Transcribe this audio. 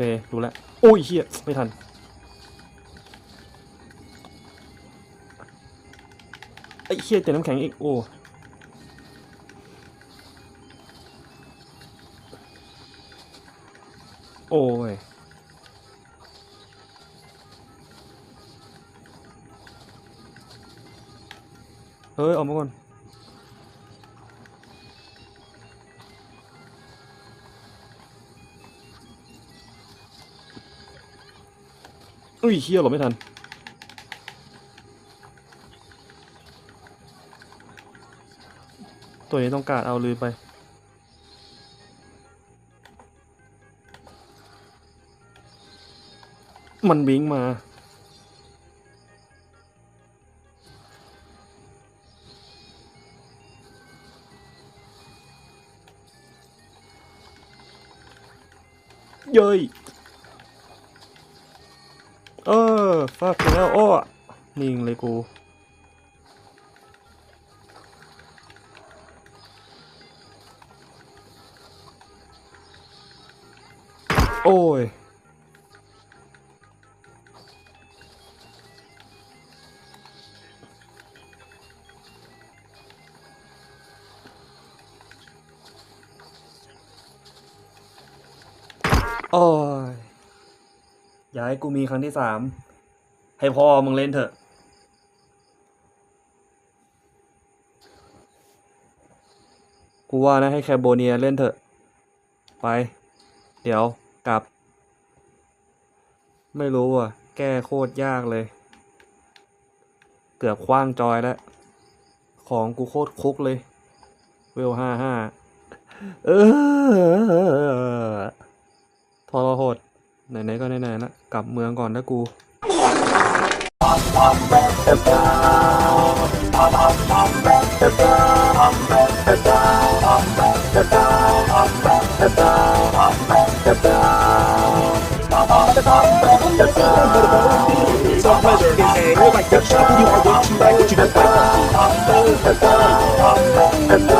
เครู้แล้วโอ้ยเฮียไม่ทัน ไอ้เฮียเต็มน้ำแข็งอีกโอ้โอ้ยเฮ้ยออกมาก่อน อุ้ยเฮียหลบไม่ทัน ตัวนี้ต้องการเอาลือไป มันวิ่งมาเย้ย เออฟาดไปแล้วโอ้อนิ่งเลยกู โอ้ยโอ้ย อย่าให้กูมีครั้งที่สาม ให้พ่อมึงเล่นเถอะ กูว่านะให้แคโบเนียเล่นเถอะ ไป เดี๋ยวกลับ ไม่รู้อะ แก้โคตรยากเลย เกือบคว้างจอยแล้ว ของกูโคตรคุกเลย เวลห้าห้าเออทรหด ไหนๆก็ไหนๆละกลับเมืองก่อนนะกูเ